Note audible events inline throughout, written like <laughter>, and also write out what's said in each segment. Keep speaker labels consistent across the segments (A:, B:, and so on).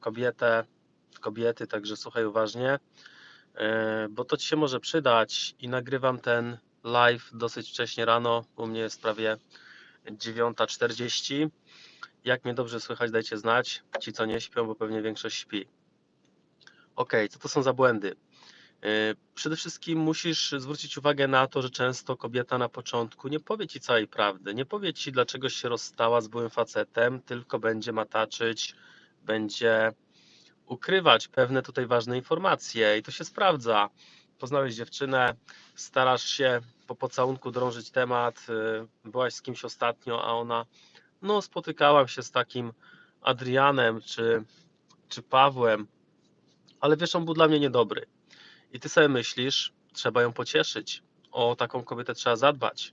A: kobietę, kobiety, także słuchaj uważnie, e, bo to Ci się może przydać i nagrywam ten live dosyć wcześnie rano, u mnie jest prawie 9.40. Jak mnie dobrze słychać, dajcie znać. Ci, co nie śpią, bo pewnie większość śpi. Ok, co to są za błędy? Yy, Przede wszystkim musisz zwrócić uwagę na to, że często kobieta na początku nie powie ci całej prawdy, nie powie ci, dlaczego się rozstała z byłym facetem, tylko będzie mataczyć, będzie ukrywać pewne tutaj ważne informacje i to się sprawdza. Poznałeś dziewczynę, starasz się po pocałunku drążyć temat, yy, byłaś z kimś ostatnio, a ona, no spotykałam się z takim Adrianem czy, czy Pawłem, ale wiesz, on był dla mnie niedobry. I ty sobie myślisz, trzeba ją pocieszyć, o taką kobietę trzeba zadbać.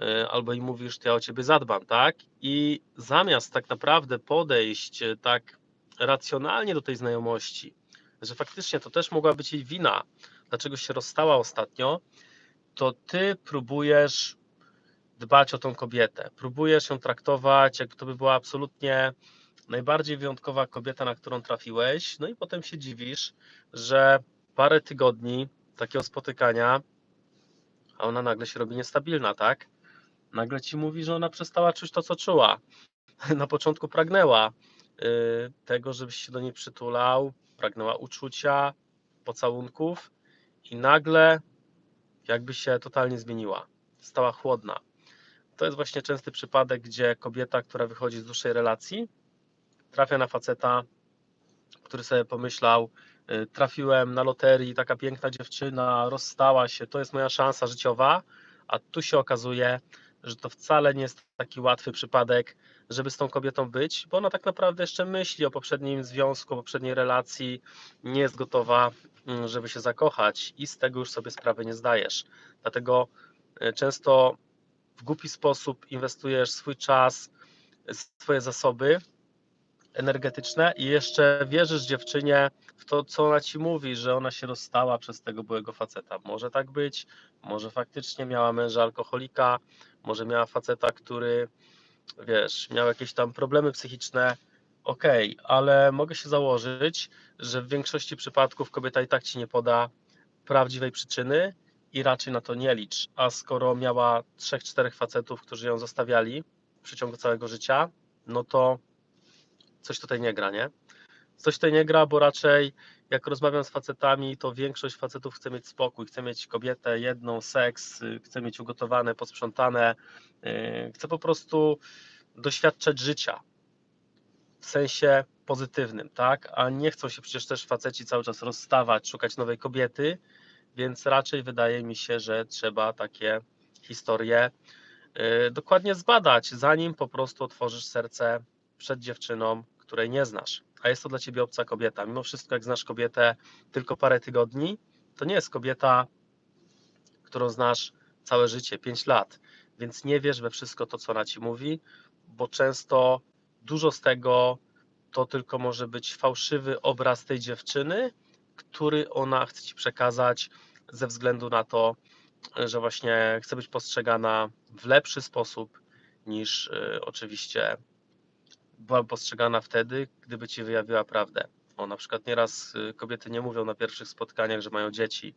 A: Yy, Albo i mówisz, ja o ciebie zadbam, tak? I zamiast tak naprawdę podejść yy, tak racjonalnie do tej znajomości, że faktycznie to też mogła być jej wina, dlaczego się rozstała ostatnio, to ty próbujesz dbać o tą kobietę. Próbujesz ją traktować, jak to by była absolutnie najbardziej wyjątkowa kobieta, na którą trafiłeś. No i potem się dziwisz, że parę tygodni takiego spotykania, a ona nagle się robi niestabilna, tak? Nagle ci mówi, że ona przestała czuć to, co czuła. <laughs> Na początku pragnęła tego, żebyś się do niej przytulał, pragnęła uczucia, pocałunków i nagle jakby się totalnie zmieniła. Stała chłodna. To jest właśnie częsty przypadek, gdzie kobieta, która wychodzi z dłuższej relacji, trafia na faceta, który sobie pomyślał, y, trafiłem na loterii, taka piękna dziewczyna, rozstała się, to jest moja szansa życiowa, a tu się okazuje, że to wcale nie jest taki łatwy przypadek, żeby z tą kobietą być, bo ona tak naprawdę jeszcze myśli o poprzednim związku, o poprzedniej relacji, nie jest gotowa, mm, żeby się zakochać i z tego już sobie sprawy nie zdajesz. Dlatego y, często w głupi sposób inwestujesz swój czas, swoje zasoby energetyczne i jeszcze wierzysz dziewczynie w to, co ona ci mówi, że ona się rozstała przez tego byłego faceta. Może tak być, może faktycznie miała męża alkoholika, może miała faceta, który, wiesz, miał jakieś tam problemy psychiczne. Okej, ale mogę się założyć, że w większości przypadków kobieta i tak ci nie poda prawdziwej przyczyny i raczej na to nie licz. A skoro miała trzech, czterech facetów, którzy ją zostawiali w przeciągu całego życia, no to coś tutaj nie gra, nie? Coś tutaj nie gra, bo raczej jak rozmawiam z facetami, to większość facetów chce mieć spokój, chce mieć kobietę, jedną, seks, y, chce mieć ugotowane, posprzątane, yy, chce po prostu doświadczać życia w sensie pozytywnym, tak? A nie chcą się przecież też faceci cały czas rozstawać, szukać nowej kobiety, więc raczej wydaje mi się, że trzeba takie historie yy, dokładnie zbadać, zanim po prostu otworzysz serce przed dziewczyną, której nie znasz, a jest to dla ciebie obca kobieta. Mimo wszystko, jak znasz kobietę tylko parę tygodni, to nie jest kobieta, którą znasz całe życie, 5 lat, więc nie wierz we wszystko to, co ona ci mówi, bo często dużo z tego to tylko może być fałszywy obraz tej dziewczyny, który ona chce ci przekazać ze względu na to, że właśnie chce być postrzegana w lepszy sposób niż y, oczywiście była postrzegana wtedy, gdyby ci wyjawiła prawdę. O, na przykład nieraz y, kobiety nie mówią na pierwszych spotkaniach, że mają dzieci,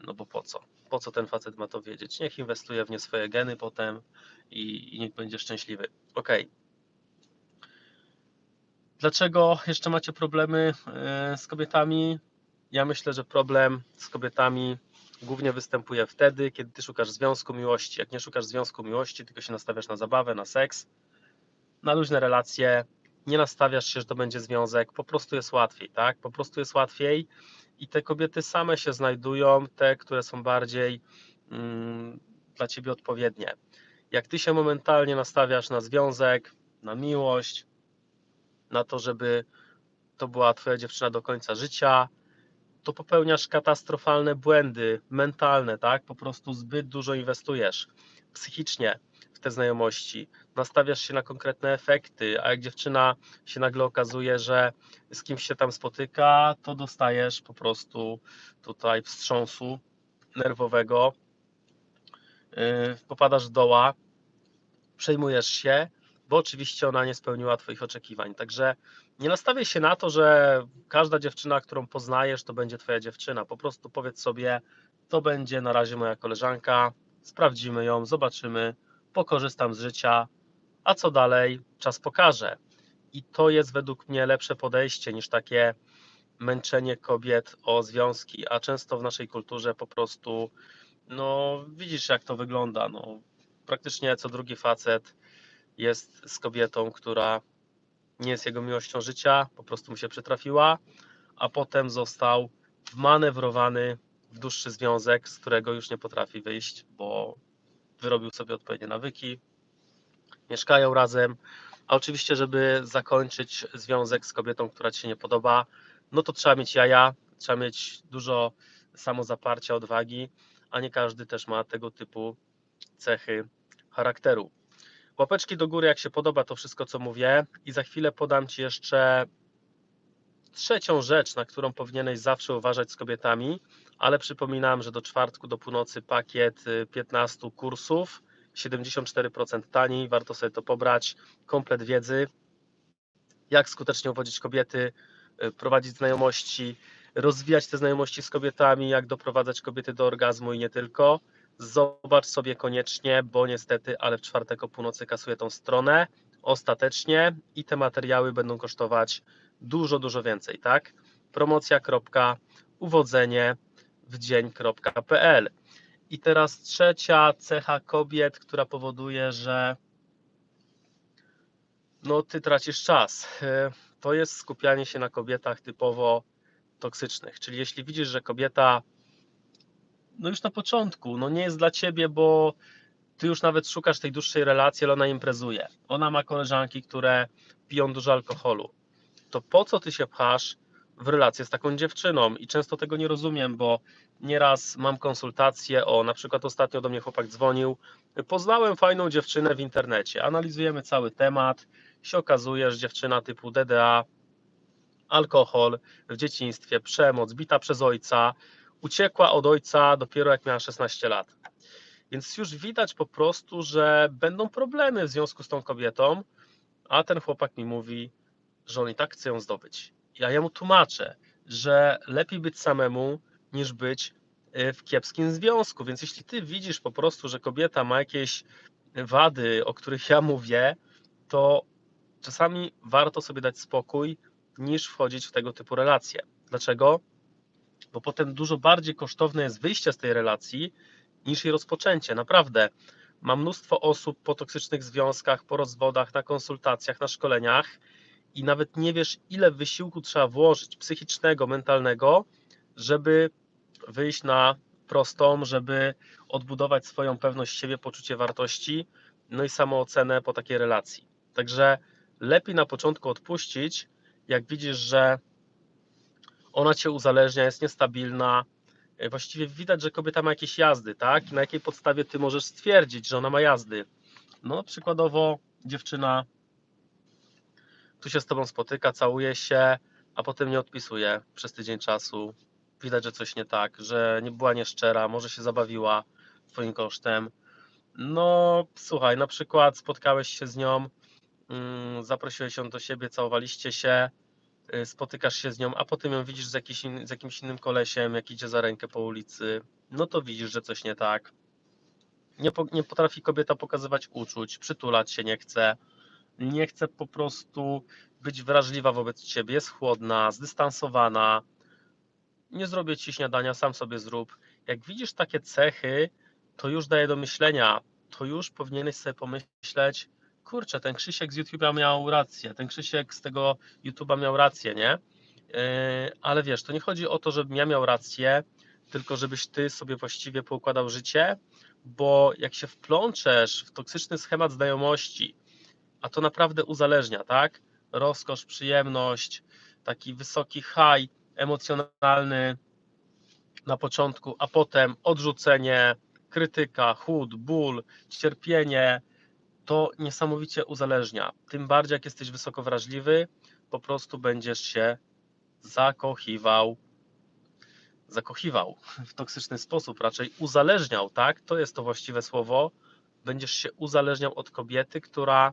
A: no bo po co? Po co ten facet ma to wiedzieć? Niech inwestuje w nie swoje geny potem i, i niech będzie szczęśliwy. Ok. Dlaczego jeszcze macie problemy y, z kobietami? Ja myślę, że problem z kobietami głównie występuje wtedy, kiedy ty szukasz związku miłości. Jak nie szukasz związku miłości, tylko się nastawiasz na zabawę, na seks, na luźne relacje, nie nastawiasz się, że to będzie związek, po prostu jest łatwiej, tak? Po prostu jest łatwiej i te kobiety same się znajdują, te, które są bardziej mm, dla ciebie odpowiednie. Jak ty się momentalnie nastawiasz na związek, na miłość, na to, żeby to była twoja dziewczyna do końca życia, to popełniasz katastrofalne błędy mentalne, tak? Po prostu zbyt dużo inwestujesz psychicznie te znajomości, nastawiasz się na konkretne efekty, a jak dziewczyna się nagle okazuje, że z kimś się tam spotyka, to dostajesz po prostu tutaj wstrząsu nerwowego, yy, popadasz w doła, przejmujesz się, bo oczywiście ona nie spełniła Twoich oczekiwań. Także nie nastawiaj się na to, że każda dziewczyna, którą poznajesz, to będzie twoja dziewczyna. Po prostu powiedz sobie, to będzie na razie moja koleżanka, sprawdzimy ją, zobaczymy, pokorzystam z życia, a co dalej, czas pokaże. I to jest według mnie lepsze podejście niż takie męczenie kobiet o związki, a często w naszej kulturze po prostu, no widzisz jak to wygląda, no praktycznie co drugi facet jest z kobietą, która nie jest jego miłością życia, po prostu mu się przytrafiła, a potem został wmanewrowany w dłuższy związek, z którego już nie potrafi wyjść, bo wyrobił sobie odpowiednie nawyki, mieszkają razem, a oczywiście, żeby zakończyć związek z kobietą, która ci się nie podoba, no to trzeba mieć jaja, trzeba mieć dużo samozaparcia, odwagi, a nie każdy też ma tego typu cechy charakteru. Łapeczki do góry, jak się podoba to wszystko, co mówię, i za chwilę podam Ci jeszcze trzecią rzecz, na którą powinieneś zawsze uważać z kobietami, ale przypominam, że do czwartku, do północy pakiet 15 y, kursów, 74% taniej, warto sobie to pobrać, komplet wiedzy, jak skutecznie uwodzić kobiety, y, prowadzić znajomości, rozwijać te znajomości z kobietami, jak doprowadzać kobiety do orgazmu i nie tylko. Zobacz sobie koniecznie, bo niestety, ale w czwartek o północy kasuję tą stronę ostatecznie i te materiały będą kosztować dużo, dużo więcej, tak? Promocja.uwodzenie w dzień.pl. I teraz trzecia cecha kobiet, która powoduje, że no ty tracisz czas. To jest skupianie się na kobietach typowo toksycznych. Czyli jeśli widzisz, że kobieta no już na początku, no nie jest dla ciebie, bo ty już nawet szukasz tej dłuższej relacji, ale ona imprezuje. Ona ma koleżanki, które piją dużo alkoholu. To po co ty się pchasz w relację z taką dziewczyną? I często tego nie rozumiem, bo nieraz mam konsultacje o, na przykład ostatnio do mnie chłopak dzwonił, poznałem fajną dziewczynę w internecie, analizujemy cały temat, się okazuje, że dziewczyna typu DDA, alkohol w dzieciństwie, przemoc, bita przez ojca, uciekła od ojca dopiero jak miała 16 lat. Więc już widać po prostu, że będą problemy w związku z tą kobietą, a ten chłopak mi mówi, że on i tak chce ją zdobyć. Ja jemu tłumaczę, że lepiej być samemu niż być y, w kiepskim związku. Więc jeśli ty widzisz po prostu, że kobieta ma jakieś wady, o których ja mówię, to czasami warto sobie dać spokój, niż wchodzić w tego typu relacje. Dlaczego? bo potem dużo bardziej kosztowne jest wyjście z tej relacji niż jej rozpoczęcie. Naprawdę. Mam mnóstwo osób po toksycznych związkach, po rozwodach, na konsultacjach, na szkoleniach i nawet nie wiesz, ile wysiłku trzeba włożyć psychicznego, mentalnego, żeby wyjść na prostą, żeby odbudować swoją pewność siebie, poczucie wartości, no i samoocenę po takiej relacji. Także lepiej na początku odpuścić, jak widzisz, że ona cię uzależnia, jest niestabilna. E, właściwie widać, że kobieta ma jakieś jazdy, tak? Na jakiej podstawie ty możesz stwierdzić, że ona ma jazdy? No, przykładowo dziewczyna tu się z tobą spotyka, całuje się, a potem nie odpisuje przez tydzień czasu. Widać, że coś nie tak, że nie była nieszczera, może się zabawiła twoim kosztem. No, słuchaj, na przykład spotkałeś się z nią, mm, zaprosiłeś ją do siebie, całowaliście się, Y, spotykasz się z nią, a potem ją widzisz z, jakiś, z jakimś innym kolesiem, jak idzie za rękę po ulicy, no to widzisz, że coś nie tak. Nie, po, nie potrafi kobieta pokazywać uczuć, przytulać się nie chce, nie chce po prostu być wrażliwa wobec ciebie, jest chłodna, zdystansowana, nie zrobię ci śniadania, sam sobie zrób. Jak widzisz takie cechy, to już daje do myślenia, to już powinieneś sobie pomyśleć, kurczę, ten Krzysiek z YouTube'a miał rację, ten Krzysiek z tego YouTube'a miał rację, nie? Yy, ale wiesz, to nie chodzi o to, żebym ja miał rację, tylko żebyś ty sobie właściwie poukładał życie, bo jak się wplączesz w toksyczny schemat znajomości, a to naprawdę uzależnia, tak? Rozkosz, przyjemność, taki wysoki high emocjonalny na początku, a potem odrzucenie, krytyka, chłód, ból, cierpienie, to niesamowicie uzależnia. Tym bardziej, jak jesteś wysoko wrażliwy, po prostu będziesz się zakochiwał. Zakochiwał <laughs> w toksyczny sposób, raczej uzależniał, tak? To jest to właściwe słowo. Będziesz się uzależniał od kobiety, która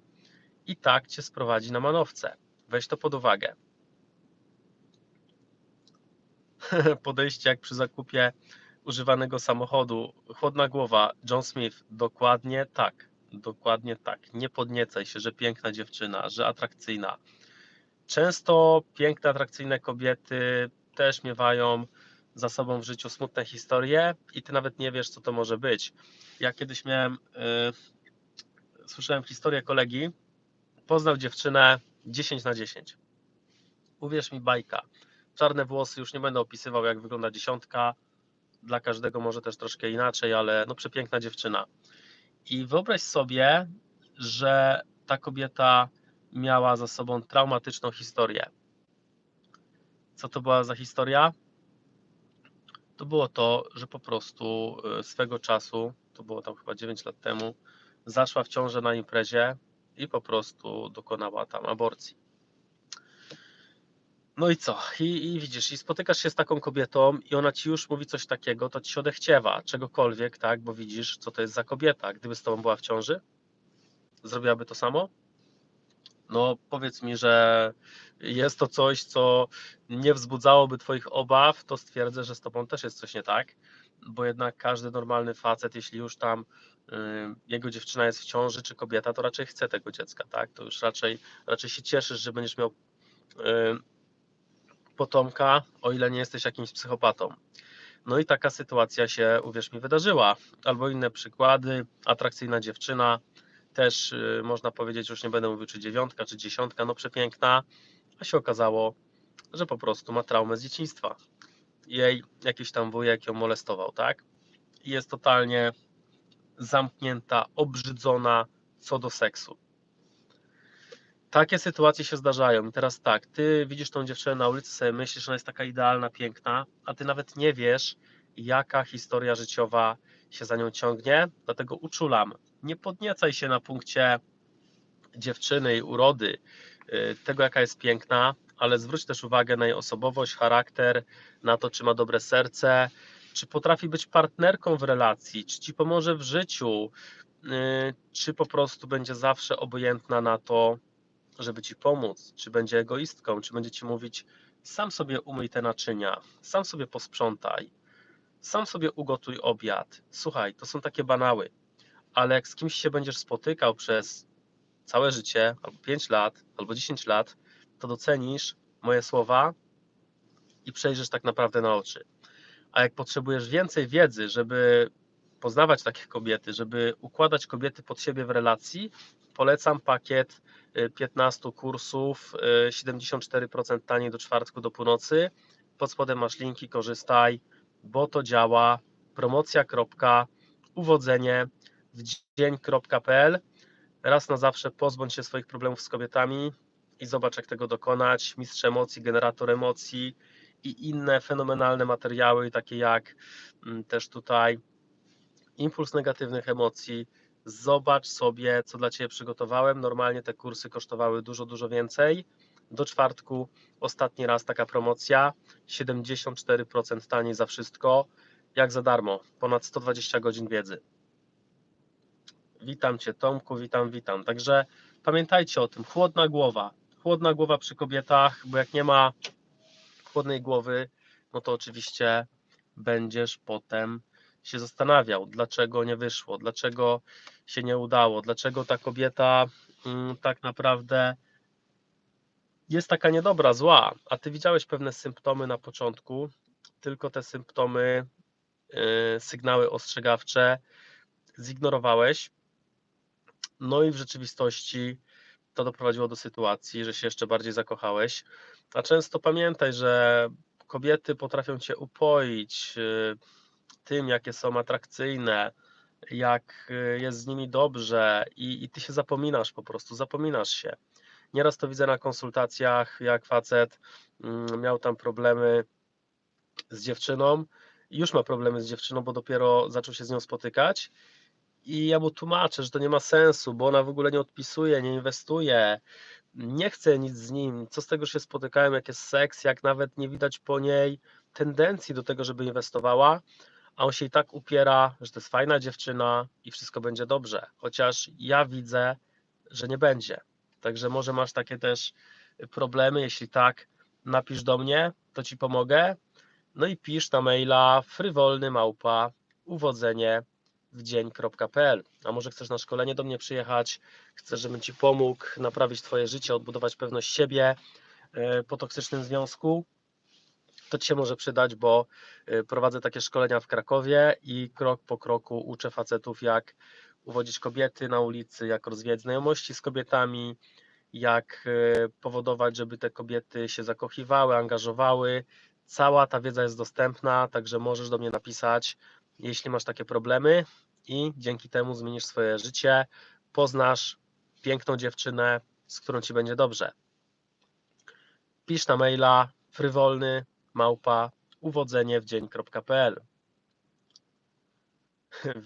A: i tak cię sprowadzi na manowce. Weź to pod uwagę. <laughs> Podejście jak przy zakupie używanego samochodu. Chłodna głowa. John Smith. Dokładnie tak. Dokładnie tak. Nie podniecaj się, że piękna dziewczyna, że atrakcyjna. Często piękne, atrakcyjne kobiety też miewają za sobą w życiu smutne historie i ty nawet nie wiesz, co to może być. Ja kiedyś miałem, yy, słyszałem historię kolegi, poznał dziewczynę 10 na 10. Uwierz mi, bajka. Czarne włosy, już nie będę opisywał, jak wygląda dziesiątka. Dla każdego może też troszkę inaczej, ale no przepiękna dziewczyna. I wyobraź sobie, że ta kobieta miała za sobą traumatyczną historię. Co to była za historia? To było to, że po prostu y, swego czasu, to było tam chyba 9 lat temu, zaszła w ciążę na imprezie i po prostu dokonała tam aborcji. No i co? I, I widzisz, i spotykasz się z taką kobietą i ona ci już mówi coś takiego, to ci się odechciewa czegokolwiek, tak? Bo widzisz, co to jest za kobieta. Gdyby z tobą była w ciąży, zrobiłaby to samo? No powiedz mi, że jest to coś, co nie wzbudzałoby twoich obaw, to stwierdzę, że z tobą też jest coś nie tak, bo jednak każdy normalny facet, jeśli już tam y, jego dziewczyna jest w ciąży, czy kobieta, to raczej chce tego dziecka, tak? To już raczej, raczej się cieszysz, że będziesz miał y, potomka, o ile nie jesteś jakimś psychopatą. No i taka sytuacja się, uwierz mi, wydarzyła. Albo inne przykłady, atrakcyjna dziewczyna, też y, można powiedzieć, już nie będę mówił czy dziewiątka, czy dziesiątka, no przepiękna, a się okazało, że po prostu ma traumę z dzieciństwa. Jej jakiś tam wujek ją molestował, tak? I jest totalnie zamknięta, obrzydzona co do seksu. Takie sytuacje się zdarzają. I teraz tak, ty widzisz tą dziewczynę na ulicy, sobie myślisz, że ona jest taka idealna, piękna, a ty nawet nie wiesz, jaka historia życiowa się za nią ciągnie, dlatego uczulam. Nie podniecaj się na punkcie dziewczyny i urody, y, tego jaka jest piękna, ale zwróć też uwagę na jej osobowość, charakter, na to, czy ma dobre serce, czy potrafi być partnerką w relacji, czy ci pomoże w życiu, y, czy po prostu będzie zawsze obojętna na to, żeby ci pomóc, czy będzie egoistką, czy będzie ci mówić, sam sobie umyj te naczynia, sam sobie posprzątaj, sam sobie ugotuj obiad. Słuchaj, to są takie banały, ale jak z kimś się będziesz spotykał przez całe życie, albo 5 lat, albo 10 lat, to docenisz moje słowa i przejrzysz tak naprawdę na oczy. A jak potrzebujesz więcej wiedzy, żeby poznawać takie kobiety, żeby układać kobiety pod siebie w relacji, polecam pakiet 15 kursów, 74% taniej do czwartku do północy. Pod spodem masz linki, korzystaj, bo to działa. Promocja.uwodzenie w dzień.pl Raz na zawsze pozbądź się swoich problemów z kobietami i zobacz, jak tego dokonać. Mistrz emocji, generator emocji i inne fenomenalne materiały, takie jak mm, też tutaj impuls negatywnych emocji. Zobacz sobie, co dla Ciebie przygotowałem. Normalnie te kursy kosztowały dużo, dużo więcej. Do czwartku ostatni raz taka promocja. 74% taniej za wszystko. Jak za darmo. Ponad 120 godzin wiedzy. Witam Cię, Tomku, witam, witam. Także pamiętajcie o tym. Chłodna głowa. Chłodna głowa przy kobietach, bo jak nie ma chłodnej głowy, no to oczywiście będziesz potem się zastanawiał, dlaczego nie wyszło, dlaczego się nie udało, dlaczego ta kobieta mm, tak naprawdę jest taka niedobra, zła, a ty widziałeś pewne symptomy na początku, tylko te symptomy, yy, sygnały ostrzegawcze zignorowałeś. No i w rzeczywistości to doprowadziło do sytuacji, że się jeszcze bardziej zakochałeś. A często pamiętaj, że kobiety potrafią cię upoić yy, tym, jakie są atrakcyjne, jak yy, jest z nimi dobrze i, i ty się zapominasz po prostu, zapominasz się. Nieraz to widzę na konsultacjach, jak facet mm, miał tam problemy z dziewczyną już ma problemy z dziewczyną, bo dopiero zaczął się z nią spotykać i ja mu tłumaczę, że to nie ma sensu, bo ona w ogóle nie odpisuje, nie inwestuje, nie chce nic z nim. Co z tego, się spotykałem, jak jest seks, jak nawet nie widać po niej tendencji do tego, żeby inwestowała, a on się i tak upiera, że to jest fajna dziewczyna i wszystko będzie dobrze. Chociaż ja widzę, że nie będzie. Także może masz takie też problemy? Jeśli tak, napisz do mnie, to ci pomogę. No i pisz na maila frywolny małpa uwodzenie w dzień.pl. A może chcesz na szkolenie do mnie przyjechać, chcesz, żebym ci pomógł naprawić twoje życie, odbudować pewność siebie e, po toksycznym związku? To ci się może przydać, bo e, prowadzę takie szkolenia w Krakowie i krok po kroku uczę facetów, jak uwodzić kobiety na ulicy, jak rozwijać znajomości z kobietami, jak e, powodować, żeby te kobiety się zakochiwały, angażowały. Cała ta wiedza jest dostępna, także możesz do mnie napisać, jeśli masz takie problemy i dzięki temu zmienisz swoje życie, poznasz piękną dziewczynę, z którą ci będzie dobrze. Pisz na maila frywolny małpa uwodzenie w dzień.pl.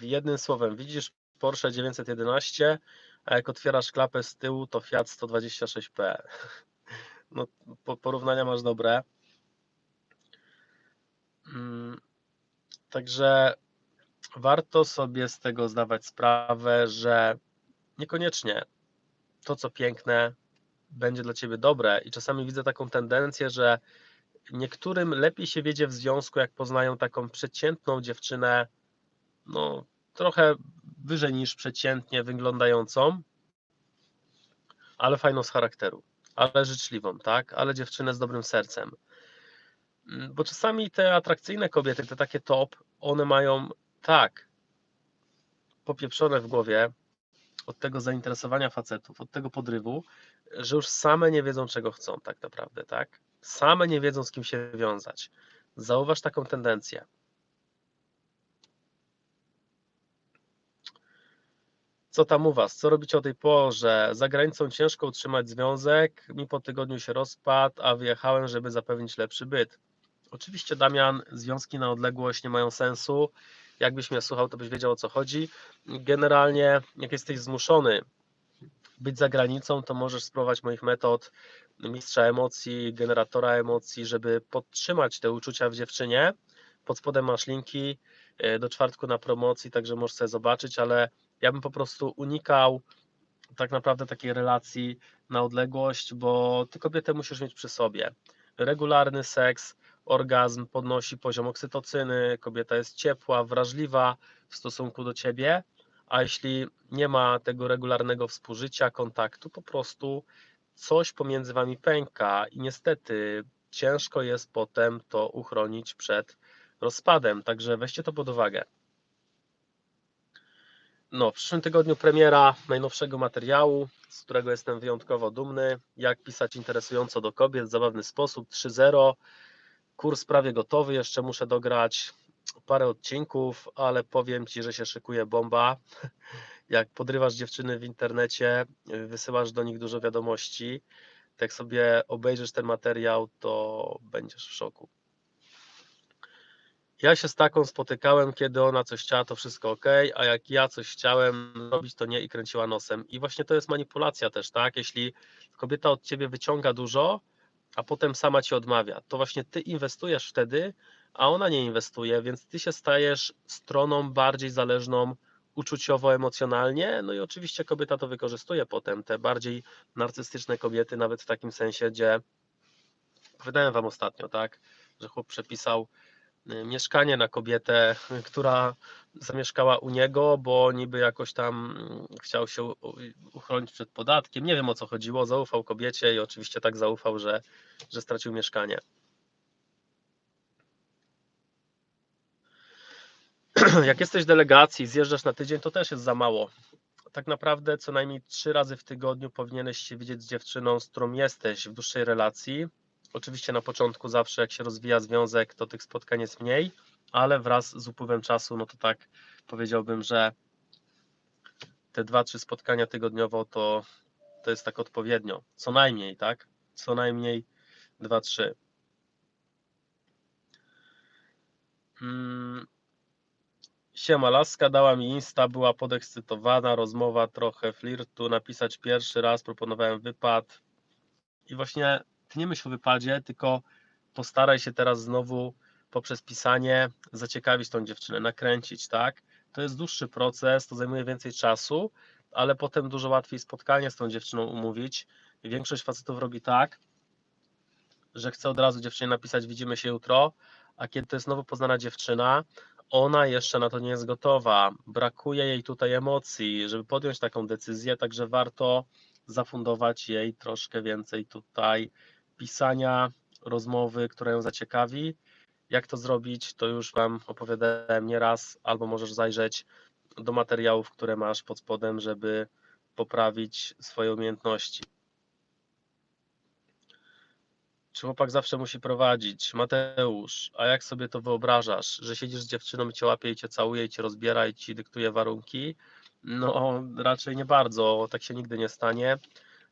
A: Jednym słowem, widzisz Porsche 911, a jak otwierasz klapę z tyłu, to Fiat 126P. No, porównania masz dobre. Także warto sobie z tego zdawać sprawę, że niekoniecznie to, co piękne, będzie dla ciebie dobre. I czasami widzę taką tendencję, że niektórym lepiej się wiedzie w związku, jak poznają taką przeciętną dziewczynę, no trochę wyżej niż przeciętnie wyglądającą, ale fajną z charakteru, ale życzliwą, tak? Ale dziewczynę z dobrym sercem. Mm, bo czasami te atrakcyjne kobiety, te takie top, one mają tak popieprzone w głowie od tego zainteresowania facetów, od tego podrywu, że już same nie wiedzą, czego chcą tak naprawdę, tak? Same nie wiedzą, z kim się wiązać. Zauważ taką tendencję. Co tam u Was? Co robicie o tej porze? Za granicą ciężko utrzymać związek. Mi po tygodniu się rozpadł, a wyjechałem, żeby zapewnić lepszy byt. Oczywiście, Damian, związki na odległość nie mają sensu. Jakbyś mnie słuchał, to byś wiedział o co chodzi. Generalnie, jak jesteś zmuszony być za granicą, to możesz spróbować moich metod mistrza emocji, generatora emocji, żeby podtrzymać te uczucia w dziewczynie. Pod spodem masz linki e, do czwartku na promocji, także możesz sobie zobaczyć, ale ja bym po prostu unikał tak naprawdę takiej relacji na odległość, bo ty kobietę musisz mieć przy sobie. Regularny seks, orgazm podnosi poziom oksytocyny, kobieta jest ciepła, wrażliwa w stosunku do ciebie, a jeśli nie ma tego regularnego współżycia, kontaktu, po prostu coś pomiędzy wami pęka i niestety ciężko jest potem to uchronić przed rozpadem, także weźcie to pod uwagę. No, w przyszłym tygodniu premiera najnowszego materiału, z którego jestem wyjątkowo dumny. Jak pisać interesująco do kobiet w zabawny sposób 3.0. Kurs prawie gotowy, jeszcze muszę dograć parę odcinków, ale powiem Ci, że się szykuje bomba. <laughs> Jak podrywasz dziewczyny w internecie, wysyłasz do nich dużo wiadomości, jak sobie obejrzysz ten materiał, to będziesz w szoku. Ja się z taką spotykałem, kiedy ona coś chciała, to wszystko ok, a jak ja coś chciałem robić, to nie i kręciła nosem. I właśnie to jest manipulacja też, tak? Jeśli kobieta od ciebie wyciąga dużo, a potem sama ci odmawia, to właśnie ty inwestujesz wtedy, a ona nie inwestuje, więc ty się stajesz stroną bardziej zależną uczuciowo, emocjonalnie, no i oczywiście kobieta to wykorzystuje potem, te bardziej narcystyczne kobiety, nawet w takim sensie, gdzie wydałem wam ostatnio, tak, że chłop przepisał mieszkanie na kobietę, która zamieszkała u niego, bo niby jakoś tam mm, chciał się uchronić przed podatkiem. Nie wiem o co chodziło, zaufał kobiecie i oczywiście tak zaufał, że, że stracił mieszkanie. <clears throat> Jak jesteś w delegacji, zjeżdżasz na tydzień, to też jest za mało. Tak naprawdę co najmniej trzy razy w tygodniu powinieneś się widzieć z dziewczyną, z którą jesteś w dłuższej relacji Oczywiście na początku zawsze jak się rozwija związek, to tych spotkań jest mniej, ale wraz z upływem czasu, no to tak powiedziałbym, że te dwa, trzy spotkania tygodniowo to, to jest tak odpowiednio. Co najmniej, tak? Co najmniej dwa, trzy. Hmm. Siema, laska dała mi insta, była podekscytowana, rozmowa, trochę flirtu, napisać pierwszy raz, proponowałem wypad i właśnie nie myśl o wypadzie, tylko postaraj się teraz znowu poprzez pisanie zaciekawić tą dziewczynę, nakręcić, tak? To jest dłuższy proces, to zajmuje więcej czasu, ale potem dużo łatwiej spotkanie z tą dziewczyną umówić. Większość facetów robi tak, że chce od razu dziewczynie napisać widzimy się jutro, a kiedy to jest nowo poznana dziewczyna, ona jeszcze na to nie jest gotowa. Brakuje jej tutaj emocji, żeby podjąć taką decyzję, także warto zafundować jej troszkę więcej tutaj pisania, rozmowy, która ją zaciekawi. Jak to zrobić, to już Wam opowiadałem nieraz, albo możesz zajrzeć do materiałów, które masz pod spodem, żeby poprawić swoje umiejętności. Czy chłopak zawsze musi prowadzić? Mateusz, a jak sobie to wyobrażasz, że siedzisz z dziewczyną i cię łapie i cię całuje i cię rozbiera i ci dyktuje warunki? No raczej nie bardzo, tak się nigdy nie stanie.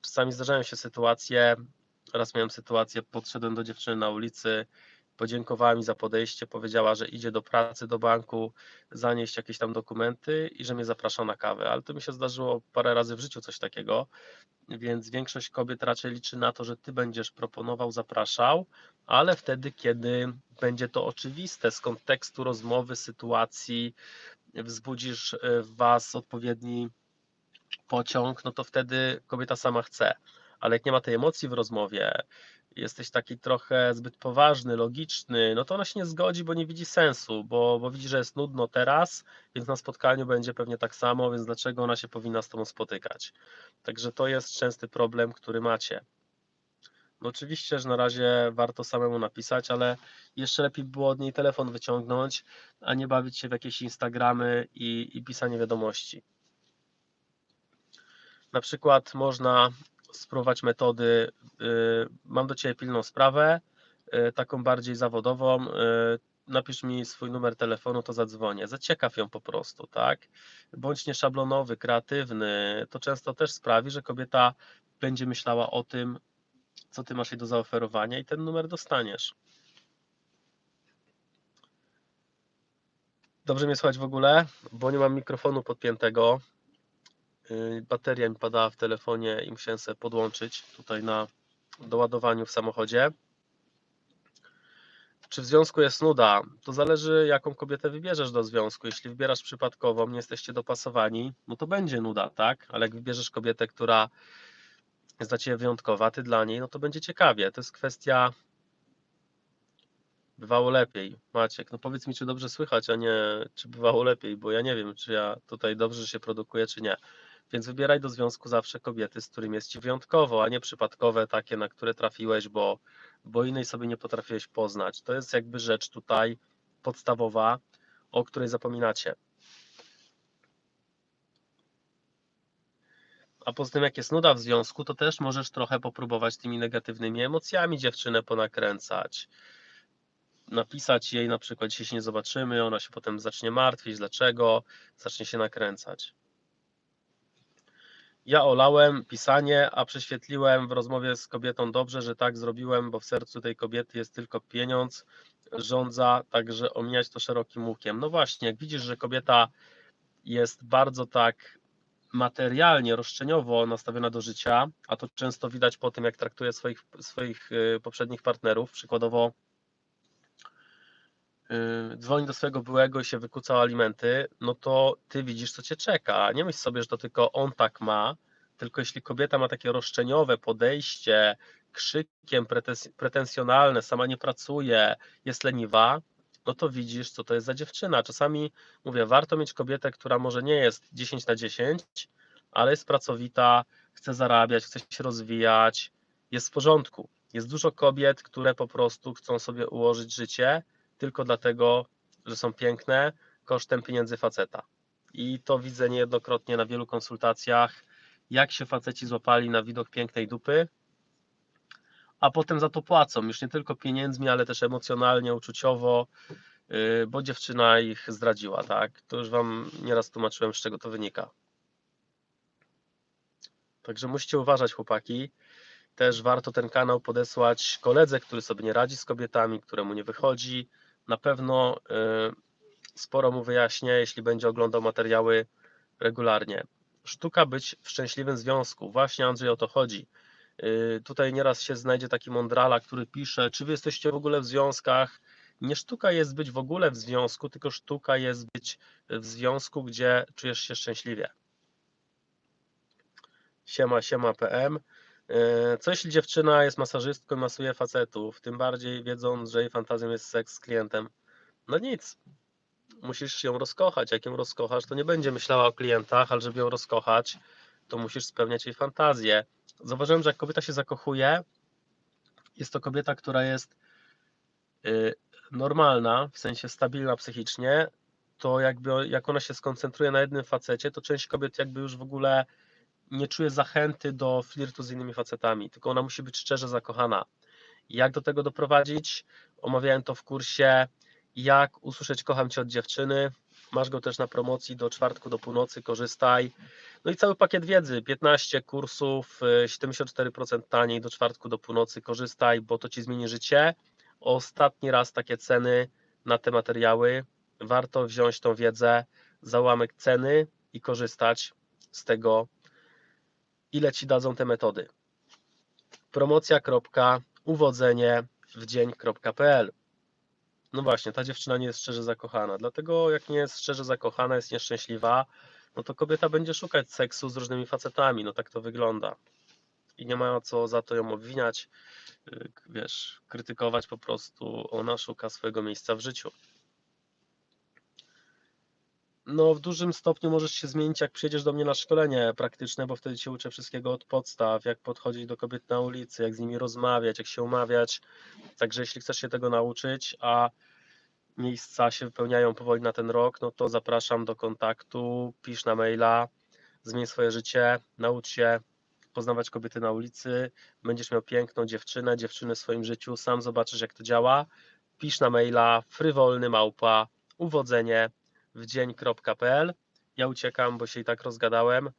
A: Czasami zdarzają się sytuacje, raz miałem sytuację, podszedłem do dziewczyny na ulicy, podziękowała mi za podejście, powiedziała, że idzie do pracy, do banku, zanieść jakieś tam dokumenty i że mnie zaprasza na kawę, ale to mi się zdarzyło parę razy w życiu coś takiego, więc większość kobiet raczej liczy na to, że ty będziesz proponował, zapraszał, ale wtedy, kiedy będzie to oczywiste z kontekstu rozmowy, sytuacji, wzbudzisz e, w was odpowiedni pociąg, no to wtedy kobieta sama chce. Ale jak nie ma tej emocji w rozmowie, jesteś taki trochę zbyt poważny, logiczny, no to ona się nie zgodzi, bo nie widzi sensu, bo, bo widzi, że jest nudno teraz, więc na spotkaniu będzie pewnie tak samo, więc dlaczego ona się powinna z tobą spotykać? Także to jest częsty problem, który macie. No oczywiście, że na razie warto samemu napisać, ale jeszcze lepiej było od niej telefon wyciągnąć, a nie bawić się w jakieś Instagramy i, i pisanie wiadomości. Na przykład można spróbować metody, y, mam do Ciebie pilną sprawę, y, taką bardziej zawodową, y, napisz mi swój numer telefonu, to zadzwonię. Zaciekaw ją po prostu, tak? Bądź nieszablonowy, kreatywny. To często też sprawi, że kobieta będzie myślała o tym, co ty masz jej do zaoferowania i ten numer dostaniesz. Dobrze mnie słychać w ogóle, bo nie mam mikrofonu podpiętego. Yy, Bateria mi padała w telefonie i musiałem sobie podłączyć tutaj na doładowaniu w samochodzie. Czy w związku jest nuda? To zależy, jaką kobietę wybierzesz do związku. Jeśli wybierasz przypadkową, nie jesteście dopasowani, no to będzie nuda, tak? Ale jak wybierzesz kobietę, która jest dla Ciebie wyjątkowa, Ty dla niej, no to będzie ciekawie. To jest kwestia bywało lepiej. Maciek, no powiedz mi, czy dobrze słychać, a nie czy bywało lepiej, bo ja nie wiem, czy ja tutaj dobrze się produkuję, czy nie. Więc wybieraj do związku zawsze kobiety, z którymi jest Ci wyjątkowo, a nie przypadkowe takie, na które trafiłeś, bo, bo innej sobie nie potrafiłeś poznać. To jest jakby rzecz tutaj podstawowa, o której zapominacie. A poza tym, jak jest nuda w związku, to też możesz trochę popróbować tymi negatywnymi emocjami dziewczynę ponakręcać. Napisać jej na przykład, dzisiaj się nie zobaczymy, ona się potem zacznie martwić, dlaczego, zacznie się nakręcać. Ja olałem pisanie, a prześwietliłem w rozmowie z kobietą dobrze, że tak zrobiłem, bo w sercu tej kobiety jest tylko pieniądz, rządza, także omijać to szerokim łukiem. No właśnie, jak widzisz, że kobieta jest bardzo tak materialnie, roszczeniowo nastawiona do życia, a to często widać po tym, jak traktuje swoich, swoich y, poprzednich partnerów. Przykładowo dzwoni do swojego byłego i się wykuca alimenty, no to ty widzisz, co cię czeka. Nie myśl sobie, że to tylko on tak ma, tylko jeśli kobieta ma takie roszczeniowe podejście, krzykiem pretensjonalne, sama nie pracuje, jest leniwa, no to widzisz, co to jest za dziewczyna. Czasami mówię, warto mieć kobietę, która może nie jest 10 na 10, ale jest pracowita, chce zarabiać, chce się rozwijać, jest w porządku. Jest dużo kobiet, które po prostu chcą sobie ułożyć życie tylko dlatego, że są piękne, kosztem pieniędzy faceta. I to widzę niejednokrotnie na wielu konsultacjach, jak się faceci złapali na widok pięknej dupy, a potem za to płacą, już nie tylko pieniędzmi, ale też emocjonalnie, uczuciowo, yy, bo dziewczyna ich zdradziła, tak? To już Wam nieraz tłumaczyłem, z czego to wynika. Także musicie uważać, chłopaki. Też warto ten kanał podesłać koledze, który sobie nie radzi z kobietami, któremu nie wychodzi. Na pewno yy, sporo mu wyjaśnię, jeśli będzie oglądał materiały regularnie. Sztuka być w szczęśliwym związku. Właśnie Andrzej o to chodzi Y, tutaj nieraz się znajdzie taki mądrala, który pisze, czy wy jesteście w ogóle w związkach. Nie sztuka jest być w ogóle w związku, tylko sztuka jest być w związku, gdzie czujesz się szczęśliwie. Siema, siema PM. E, Co jeśli dziewczyna jest masażystką i masuje facetów, tym bardziej wiedząc, że jej fantazją jest seks z klientem? No nic. Musisz ją rozkochać. Jak ją rozkochasz, to nie będzie myślała o klientach, ale żeby ją rozkochać, to musisz spełniać jej fantazję. Zauważyłem, że jak kobieta się zakochuje, jest to kobieta, która jest y, normalna, w sensie stabilna psychicznie, to jakby jak ona się skoncentruje na jednym facecie, to część kobiet jakby już w ogóle nie czuje zachęty do flirtu z innymi facetami, tylko ona musi być szczerze zakochana. Jak do tego doprowadzić? Omawiałem to w kursie jak usłyszeć kocham cię od dziewczyny. Masz go też na promocji do czwartku do północy, korzystaj. No i cały pakiet wiedzy, 15 kursów, y, 74% taniej do czwartku do północy, korzystaj, bo to ci zmieni życie. Ostatni raz takie ceny na te materiały. Warto wziąć tą wiedzę, załamek ceny i korzystać z tego, ile ci dadzą te metody. Promocja.uwodzenie w dzień.pl no właśnie, ta dziewczyna nie jest szczerze zakochana. Dlatego jak nie jest szczerze zakochana, jest nieszczęśliwa, no to kobieta będzie szukać seksu z różnymi facetami. No tak to wygląda. I nie ma co za to ją obwiniać, y, wiesz, krytykować po prostu. Ona szuka swojego miejsca w życiu. No, w dużym stopniu możesz się zmienić, jak przyjedziesz do mnie na szkolenie praktyczne, bo wtedy cię uczę wszystkiego od podstaw, jak podchodzić do kobiet na ulicy, jak z nimi rozmawiać, jak się umawiać. Także jeśli chcesz się tego nauczyć, a miejsca się wypełniają powoli na ten rok, no to zapraszam do kontaktu, pisz na maila, zmień swoje życie, naucz się poznawać kobiety na ulicy, będziesz miał piękną dziewczynę, dziewczynę w swoim życiu, sam zobaczysz jak to działa. Pisz na maila frywolny małpa uwodzenie w dzień.pl. Ja uciekam, bo się i tak rozgadałem.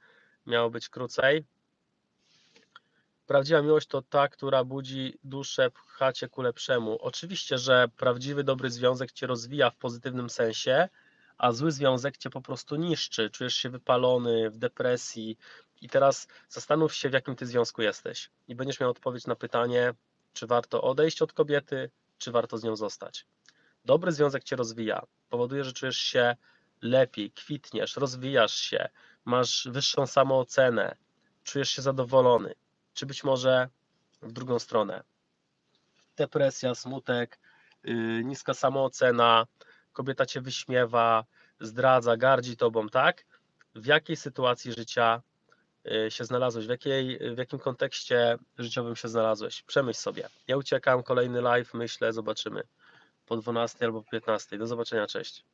A: Miało być krócej. Prawdziwa miłość to ta, która budzi duszę, pcha cię ku lepszemu. Oczywiście, że prawdziwy, dobry związek cię rozwija w pozytywnym sensie, a zły związek cię po prostu niszczy. Czujesz się wypalony, w depresji. I teraz zastanów się, w jakim ty związku jesteś. I będziesz miał odpowiedź na pytanie, czy warto odejść od kobiety, czy warto z nią zostać. Dobry związek cię rozwija, powoduje, że czujesz się lepiej, kwitniesz, rozwijasz się, masz wyższą samoocenę, czujesz się zadowolony, czy być może w drugą stronę. Depresja, smutek, yy, niska samoocena, kobieta cię wyśmiewa, zdradza, gardzi tobą, tak? W jakiej sytuacji życia yy, się znalazłeś, w, jakiej, w jakim kontekście życiowym się znalazłeś? Przemyśl sobie. Ja uciekam, kolejny live, myślę, zobaczymy po 12 albo po 15. Do zobaczenia, cześć.